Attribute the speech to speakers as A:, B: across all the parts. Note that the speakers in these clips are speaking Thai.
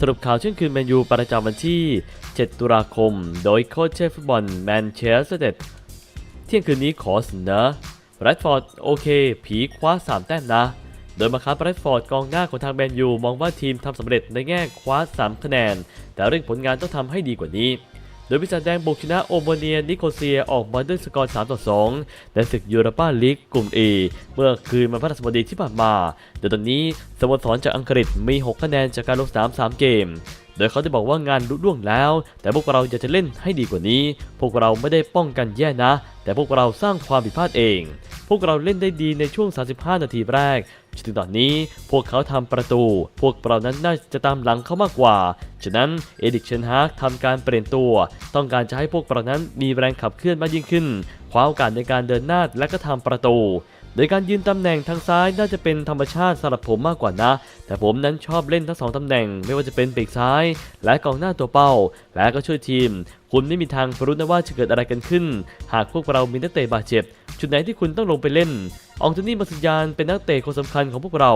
A: สรุปข่าวเช่นคืนแมนยูประจำวันที่ 7 ตุลาคม โดยโค้ชเชฟฟุตบอลแมนเชสเตอร์เที่ยงคืนนี้ขอเสนอแรดฟอร์ดโอเค ผีคว้า 3 แต้มนะ โดยมาครับแรดฟอร์ดกองหน้าของทางแมนยูมองว่าทีมทำสำเร็จในแง่คว้า 3 คะแนน แต่เรื่องผลงานต้องทำให้ดีกว่านี้ โดยพิจารแดงบุกชนะโอโมเนียนิโคเซียออกมาด้วยสกอร์ 3 ต่อ 2 ในศึกยูโรปาลีกกลุ่ม A เมื่อคืนวันพฤหัสบดีที่ผ่านมา โดยตอนนี้สโมสรจากอังกฤษมี 6 คะแนนจากการลงสนาม 3 เกม โดยเขาได้บอกว่างานลุล่วงแล้ว แต่พวกเราอยากจะเล่นให้ดีกว่านี้ พวกเราไม่ได้ป้องกันแย่นะ แต่พวกเราสร้างความผิดพลาดเอง พวกเราเล่นได้ดีในช่วง 35 นาทีแรก จนถึงตอนนี้พวกเขาทำประตู พวกเรานั้นน่าจะตามหลังเขามากกว่า ฉะนั้นเอดิกเชนฮากทำการเปลี่ยนตัว ต้องการจะให้พวกเรานั้นมีแรงขับเคลื่อนมากยิ่งขึ้นคว้าโอกาสในการเดินหน้าและก็ทำประตู โดยการยืนตำแหน่งทางซ้ายน่าจะเป็นธรรมชาติสำหรับผมมากกว่านะ แต่ผมนั้นชอบเล่นทั้งสองตำแหน่ง ไม่ว่าจะเป็นปีกซ้าย และกองหน้าตัวเป้า และก็ช่วยทีม คุณไม่มีทางรู้นะว่าจะเกิดอะไรกันขึ้น หากพวกเรามีนักเตะบาดเจ็บ จุดไหนที่คุณต้องลงไปเล่น อองโตนี่มาสัญญาณเป็นนักเตะคนสำคัญของพวกเรา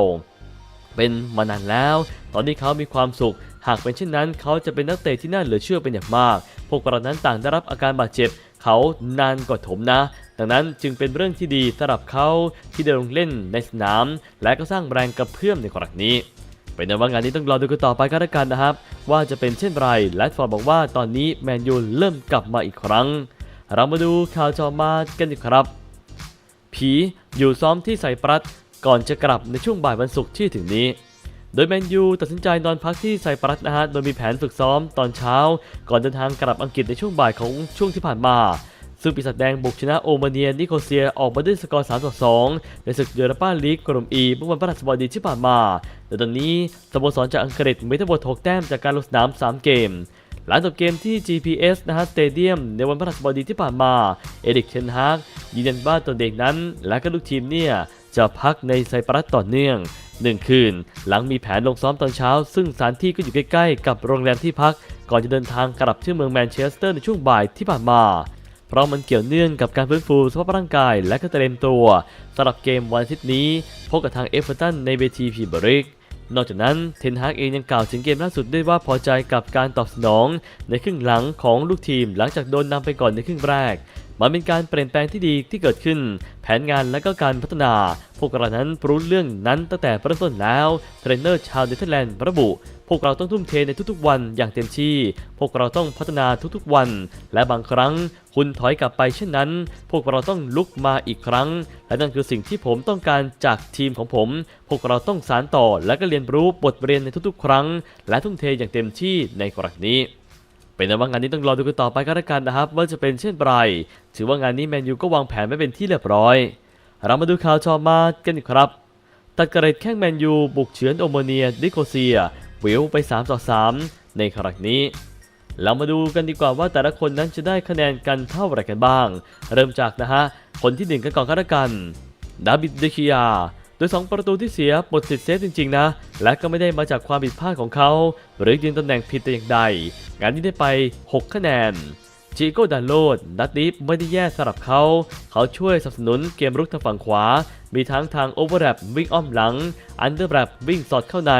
A: เป็นมานานแล้ว ตอนนี้เขามีความสุขหากเป็นเช่นนั้นเขาจะเป็นนักเตะที่น่าเหลือเชื่อเป็นอย่างมาก พวกเรานั้นต่างได้รับอาการบาดเจ็บ เขานานกว่าผมนะ ดังนั้นจึงเป็นเรื่องที่ดีสำหรับเขาที่ได้ลงเล่นในสนาม และก็สร้างแรงกระเพื่อมในครั้งนี้เป็นในว่างานนี้ต้องรอดูกันต่อไปกันล้วกันนะครับ ว่าจะเป็นเช่นไรและฟอร์บอกว่าตอนนี้แมนยูเริ่มกลับมาอีกครั้ง เรามาดูข่าวจอมากันดีครับ ผีอยู่ซ้อมที่ไซปรัสก่อนจะกลับในช่วงบ่ายวันศุกร์ที่ถึงนี้ โดยแมนยูตัดสินใจนอนพักที่ไซปรัสนะฮะ โดยมีแผนฝึกซ้อมตอนเช้า ก่อนเดินทางกลับอังกฤษในช่วงบ่ายของช่วงที่ผ่านมา ซึ่งปีศาจแดงบุกชนะโอมาเนียนิโคเซียออกมาด้วยสกอร์ 3 ต่อ 2 ในศึกยูโรปาลีกกลุ่ม E เมื่อวันพฤหัสบดีที่ผ่านมาโดยตอนนี้สโมสรจากอังกฤษมีทั้งหมด6แต้มจากการลงสนาม 3 เกมหลังจบเกมที่ GPS นะฮะสเตเดียมในวันพฤหัสบดีที่ผ่านมา เอริกเชนฮากยืนยันว่าตนเองนั้น และก็ลูกทีมเนี่ย จะพักในไซปรัสต่อเนื่อง1คืน หลังมีแผนลงซ้อมตอนเช้า ซึ่งสถานที่ก็อยู่ใกล้ๆ กับโรงแรมที่พัก ก่อนจะเดินทางกลับที่เมืองแมนเชสเตอร์ในช่วงบ่ายที่ผ่านมา เพราะมันเกี่ยวเนื่องกับการฟื้นฟูสภาพร่างกายและก็เตรียมตัวสำหรับเกมวันอาทิตย์นี้พบกับทางเอฟเวอร์ตันในเวทีพีเบริกนอกจากนั้นเทนฮากเองยังกล่าวถึงเกมล่าสุดด้วยว่าพอใจกับการตอบสนองในครึ่งหลังของลูกทีมหลังจากโดนนำไปก่อนในครึ่งแรก มันเป็นการเปลี่ยนแปลงที่ดีที่เกิดขึ้น แผนงานและก็การพัฒนา พวกเรานั้นรู้เรื่องนั้นตั้งแต่เริ่มต้นแล้วเทรนเนอร์ชาวเนเธอร์แลนด์ระบุ พวกเราต้องทุ่มเทในทุกๆวันอย่างเต็มที่ พวกเราต้องพัฒนาทุกๆวัน และบางครั้งคุณถอยกลับไปเช่นนั้น พวกเราต้องลุกมาอีกครั้ง และนั่นคือสิ่งที่ผมต้องการจากทีมของผม พวกเราต้องสานต่อและก็เรียนรู้บทเรียนในทุกๆ ครั้ง และทุ่มเทอย่างเต็มที่ในกรณีนี้ เป็นในว่างานนี้ต้องรอดูกันต่อไปก็แล้วกันนะครับ ว่าจะเป็นเช่นไรถือว่างานนี้แมนยูก็วางแผนไว้เป็นที่เรียบร้อย เรามาดูข่าวชอมากันอีกครับตัดกระเร็ดแข้งแมนยูบุกเฉือนโอโมเนียนิโคเซียวิวไป3ต่อ3ในครั้งนี้ เรามาดูกันดีกว่าว่าแต่ละคนนั้นจะได้คะแนนกันเท่าไหร่กันบ้าง เริ่มจากนะฮะ คนที่หนึ่งกันก่อนก็แล้วกันดาบิดเดคิยา โดย 2 ประตูที่เสียหมดสิทธิ์เซฟจริง ๆ นะ และก็ไม่ได้มาจากความผิดพลาดของเขา หรือยืนตำแหน่งผิดแต่อย่างใด งานนี้ได้ไป 6 คะแนนจิโก้ดานโลดนัดนี้ไม่ได้แย่สำหรับเขา เขาช่วยสนับสนุนเกมรุกทางฝั่งขวา มีทั้งทางโอเวอร์แรปวิ่งอ้อมหลัง อันเดอร์แรปวิ่งสอดเข้าใน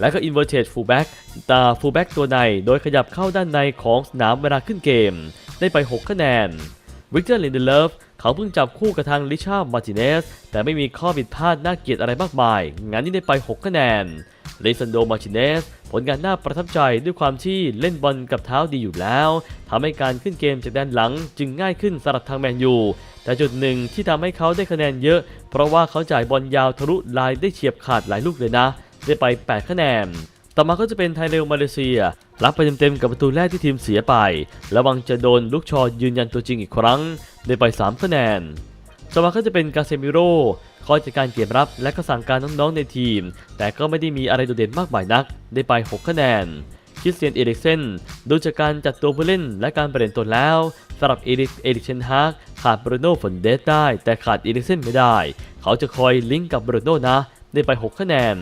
A: และก็อินเวอร์เท d ฟูลแบ็กตาฟูลแบ็กตัวใน โดยขยับเข้าด้านในของสนามเวลาขึ้นเกม ได้ไป 6 คะแนนวิกเตอร์ลินเดเลฟ เขาเพิ่งจับคู่กับทางลิชาร์มาร์ติเนส แต่ไม่มีข้อผิดพลาดน่าเกลียดอะไรมากมาย งานนี้ได้ไป 6 คะแนนเลซันโดมาร์ติเนส ผลงานน่าประทับใจด้วยความที่เล่นบอลกับเท้าดีอยู่แล้วทำให้การขึ้นเกมจากด้านหลังจึงง่ายขึ้นสำหรับทางแมนยู แต่จุดหนึ่งที่ทำให้เขาได้คะแนนเยอะ เพราะว่าเขาจ่ายบอลยาวทะลุลายได้เฉียบขาดหลายลูกเลยนะ ได้ไป 8 คะแนน ต่อมาก็จะเป็นไทยเรลมาเลเซีย รับไปเต็มๆกับประตูแรกที่ทีมเสียไป ระวังจะโดนลูกชอยืนยันตัวจริงอีกครั้ง ได้ไป3คะแนนต่อมาก็จะเป็นกาเซมิโร่คอยจัดการเกมรับและก็สั่งการน้องๆในทีม แต่ก็ไม่ได้มีอะไรโดดเด่นมากมายนัก ได้ไป 6 คะแนนคริสเตียนเอริกเซนดูจากการจัดตัวผู้เล่นและการเปลี่ยนตัวแล้วสำหรับเอริกเอริกเชนฮากขาดบรูโน่ฝนเดสได้ แต่ขาดเอริกเซนไม่ได้ เขาจะคอยลิงก์กับบรูโน่นะ ได้ไป 6 คะแนน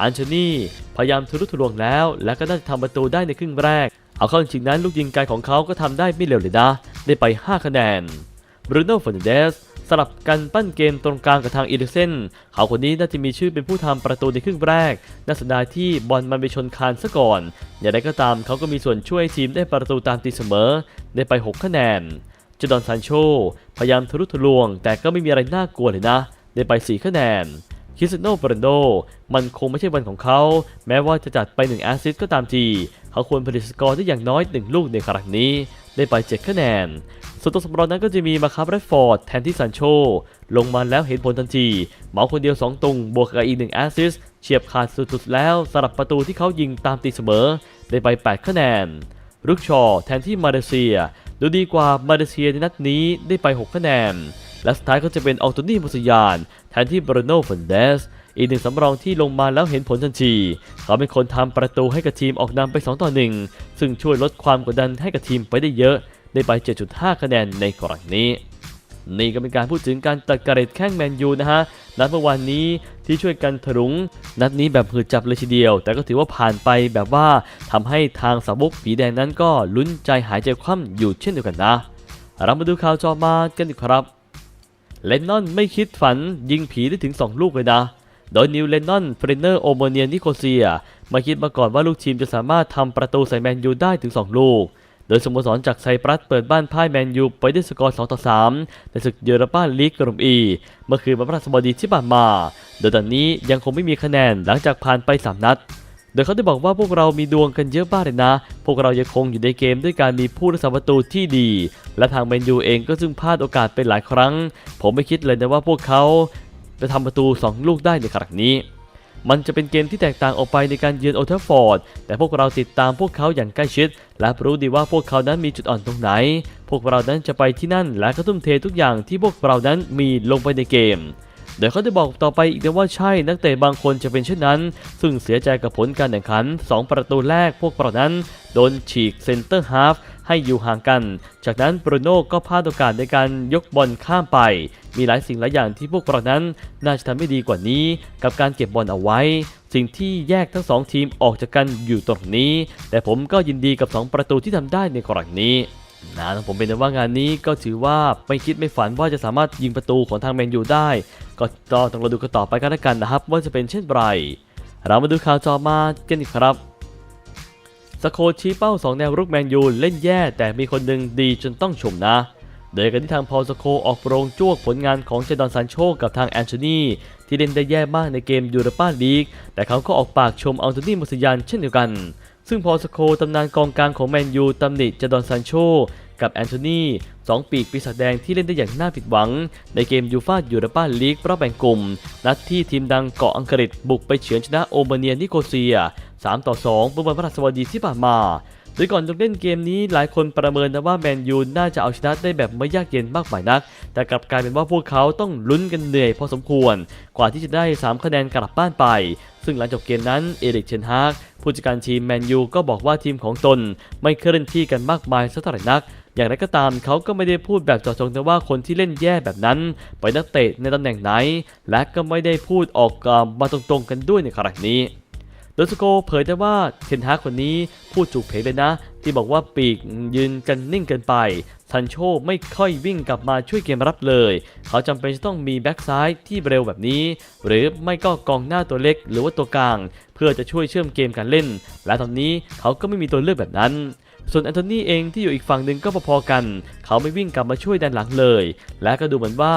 A: อันโชนี่พยายามทุรุทะลวงแล้ว และก็น่าจะทำประตูได้ในครึ่งแรก เอาเข้าจริงๆนั้นลูกยิงไกลของเขาก็ทำได้ไม่เร็วเลยนะได้ไป 5 คะแนนบรูโน่ฟอนเดสสลับกันปั้นเกมตรงกลางกับทางอีลิกเซนเขาคนนี้น่าจะมีชื่อเป็นผู้ทำประตูในครึ่งแรก น่าเสียดายที่บอลมันไปชนคานซะก่อน อย่างไรก็ตามเขาก็มีส่วนช่วยทีมได้ประตูตามตีเสมอ ได้ไป 6 คะแนนเจดอนซานโช พยายามทะลุทะลวง แต่ก็ไม่มีอะไรน่ากลัวเลยนะ ได้ไป 4 คะแนน คริสเตโนโรนัลโด มันคงไม่ใช่วันของเขา แม้ว่าจะจัดไป1แอสซิสต์ก็ตามที เขาควรผลิตสกอร์ได้อย่างน้อย 1 ลูกในครั้งนี้ ได้ไป7คะแนน ส่วนตัวสำรองนั้นก็จะมีมาคาร์แรดฟอร์ดแทนที่ซานโช ลงมาแล้วเห็นผลทันทีเหมาคนเดียว 2 ตุง บวกกับอีก1แอสซิสต์เฉียบขาดสุดๆแล้วสำหรับประตูที่เขายิงตามตีเสมอ ได้ไป 8 คะแนนรุกชอแทนที่มาเลเซีย ดูดีกว่ามาเลเซียในนัดนี้ได้ไป 6 คะแนน และสุดท้ายก็จะเป็นอัลโตนีมุสยาน แทนที่บรูโน่ฟันเดสอีกหนึ่งสำรองที่ลงมาแล้วเห็นผลทันที เขาเป็นคนทำประตูให้กับทีมออกนำไป 2 ต่อ 1 ซึ่งช่วยลดความกดดันให้กับทีมไปได้เยอะ ได้ไป 7.5 คะแนนในกรณีนี้ นี่ก็เป็นการพูดถึงการตัดกระเด็ดแข้งแมนยูนะฮะ นัดเมื่อวานนี้ที่ช่วยกันถลุง นัดนี้แบบหืดจับเลยทีเดียว แต่ก็ถือว่าผ่านไปแบบว่าทำให้ทางสาวกผีแดงนั้นก็ลุ้นใจหายใจคว่ำอยู่เช่นเดียวกันนะ เรามาดูข่าวจอมากันดีครับ เลนนอนไม่คิดฝันยิงผีได้ถึง 2 ลูกเลยนะ โดยนิวเลนนอนเฟรนเนอร์โอโมเนียนิโคเซียมาคิดมาก่อนว่าลูกทีมจะสามารถทำประตูใส่แมนยูได้ถึง 2 ลูก โดยสโมสรจากไซปรัสเปิดบ้านพ่ายแมนยูไปด้วยสกอร์2ต่อ3ในศึกเยอรป้าลีกกลุ่มอีเมื่อคืนวันพฤหัสบดีที่ผ่านมา โดยตอนนี้ยังคงไม่มีคะแนนหลังจากผ่านไป 3 นัด โดยเขาได้บอกว่าพวกเรามีดวงกันเยอะมากเลยนะ พวกเรายังคงอยู่ในเกมด้วยการมีผู้รักษาประตูที่ดี และทางแมนยูเองก็ซึ่งพลาดโอกาสไปหลายครั้ง ผมไม่คิดเลยนะว่าพวกเขาจะทำประตู 2 ลูกได้ในครั้งนี้มันจะเป็นเกมที่แตกต่างออกไปในการเยือนโอลด์แทัฟอร์ด แต่พวกเราติดตามพวกเขาอย่างใกล้ชิด และรู้ดีว่าพวกเขานั้นมีจุดอ่อนตรงไหน พวกเรานั้นจะไปที่นั่นและก็ทุ่มเททุกอย่างที่พวกเรานั้นมีลงไปในเกม ดยเขาได้บอกต่อไปอีกว่าใช่นักเตะบางคนจะเป็นเช่นนั้น ซึ่งเสียใจกับผลการแข่งขัน 2 ประตูแรกพวกเรานั้นโดนฉีกเซนเตอร์ฮาฟให้อยู่ห่างกัน จากนั้นบรูโน่ก็พลาดโอกาสในการยกบอลข้ามไป มีหลายสิ่งหลายอย่างที่พวกเรานั้นน่าจะทำให้ดีกว่านี้ กับการเก็บบอลเอาไว้ สิ่งที่แยกทั้งสองทีมออกจากกันอยู่ตรงนี้ แต่ผมก็ยินดีกับ 2 ประตูที่ทำได้ในกรณีนี้ นะผมเป็นแต่ว่างานนี้ก็ถือว่าไม่คิดไม่ฝันว่าจะสามารถยิงประตูของทางแมนยูได้ ก็ต้องรอดูกันต่อไปกันแล้วกันนะครับ ว่าจะเป็นเช่นไร เรามาดูข่าวจอมากันอีกครับสโคชี้เป้า 2 แนวรุกแมนยูเล่นแย่ แต่มีคนหนึ่งดีจนต้องชมนะ โดยกันที่ทางพอลสโคออกโปรงจ้วกผลงานของเจดอนซานโชกับทางแอนโทนีที่เล่นได้แย่มากในเกมยูโรปาลีก แต่เขาก็ออกปากชมอัลโทนีมุสยานเช่นเดียวกัน ซึ่งพอสโคตำนานกองกลางของแมนยูตำหนิจดอนซานโชกับแอนโทนีสองปีกปีศาจแดงที่เล่นได้อย่างน่าผิดหวัง ในเกมยูฟ่ายูโรปาลีกรอบแบ่งกลุ่ม นัดที่ทีมดังเกาะอังกฤษบุกไปเฉือนชนะโอเมเนียนิโคเซีย 3 ต่อ 2 เมื่อวันพฤหัสบดีที่ผ่านมา โดยก่อนจะเล่นเกมนี้หลายคนประเมินนะว่าแมนยูน่าจะเอาชนะได้แบบไม่ยากเย็นมากมายนัก แต่กลับกลายเป็นว่าพวกเขาต้องลุ้นกันเหนื่อยพอสมควร กว่าที่จะได้ 3 คะแนนกลับบ้านไป ซึ่งหลังจบเกมนั้นเอริกเชนฮากผู้จัดการทีมแมนยูก็บอกว่าทีมของตน ไม่เคลื่อนที่กันมากมายสักเท่าไหร่นักอย่างไรก็ตามเขาก็ไม่ได้พูดแบบเจาะจงนะว่าคนที่เล่นแย่แบบนั้นไปนักเตะในตำแหน่งไหน และก็ไม่ได้พูดออกมาตรงๆกันด้วยในครั้งนี้ โดยสโกเผยได้ว่าเทนฮาคนนี้พูดจุกเพเลยนะ ที่บอกว่าปีกยืนกันนิ่งเกินไป ซันโชไม่ค่อยวิ่งกลับมาช่วยเกมรับเลย เขาจำเป็นจะต้องมีแบ็กซ้ายที่เร็วแบบนี้ หรือไม่ก็กองหน้าตัวเล็กหรือว่าตัวกลาง เพื่อจะช่วยเชื่อมเกมการเล่น และตอนนี้เขาก็ไม่มีตัวเลือกแบบนั้น ส่วนแอนโทนีเองที่อยู่อีกฝั่งหนึ่งก็พอๆกัน เขาไม่วิ่งกลับมาช่วยด้านหลังเลย และก็ดูเหมือนว่า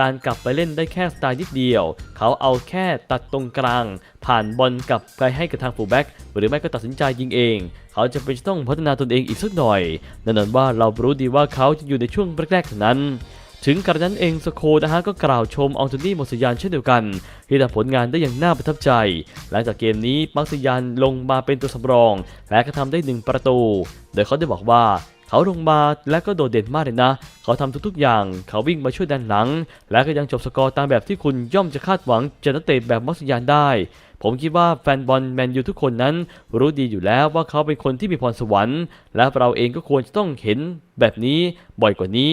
A: การกลับไปเล่นได้แค่สไตล์นิดเดียว เขาเอาแค่ตัดตรงกลาง ผ่านบอลกลับไปให้กับทางฟูลแบ็กหรือไม่ก็ตัดสินใจยิงเอง เขาจะเป็นต้องพัฒนาตนเองอีกสักหน่อยแน่นอนว่าเรารู้ดีว่าเขาจะอยู่ในช่วงแรกๆเท่านั้น ถึงกระนั้นเองสโคนะฮะก็กล่าวชมอัลโทนี่มอสยานเช่นเดียวกัน ที่ทำผลงานได้อย่างน่าประทับใจ หลังจากเกมนี้มักสยานลงมาเป็นตัวสำรอง และก็ทำได้หนึ่งประตู โดยเขาได้บอกว่าเขาลงมาและก็โดดเด่นมากเลยนะ เขาทำทุกๆอย่าง เขาวิ่งมาช่วยด้านหลัง และก็ยังจบสกอร์ตามแบบที่คุณย่อมจะคาดหวังจากนักเตะแบบมัสยานได้ ผมคิดว่าแฟนบอลแมนยูทุกคนนั้น รู้ดีอยู่แล้วว่าเขาเป็นคนที่มีพรสวรรค์ และเราเองก็ควรจะต้องเห็นแบบนี้บ่อยกว่านี้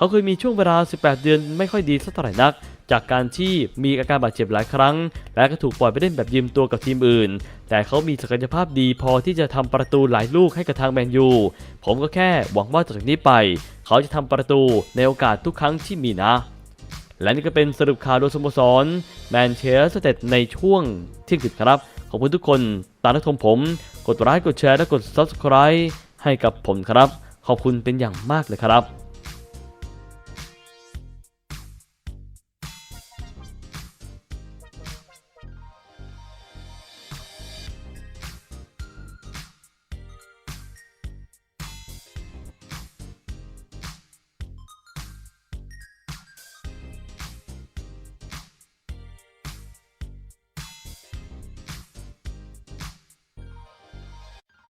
A: เขาเคยมีช่วงเวลา 18 เดือนไม่ค่อยดีสักเท่าไหร่นัก จากการที่มีอาการบาดเจ็บหลายครั้ง และก็ถูกปล่อยไปเล่นแบบยืมตัวกับทีมอื่น แต่เขามีศักยภาพดีพอที่จะทำประตูหลายลูกให้กับทางแมนยู ผมก็แค่หวังว่าจากนี้ไป เขาจะทำประตูในโอกาสทุกครั้งที่มีนะและนี่ก็เป็นสรุปข่าวโดยสโมสรแมนเชสเตอร์ในช่วงเที่ยงคืนครับ ขอบคุณทุกคนตามรับชมผม กดไลค์กดแชร์และกด Subscribe ให้กับผมครับ ขอบคุณเป็นอย่างมากเลยครับ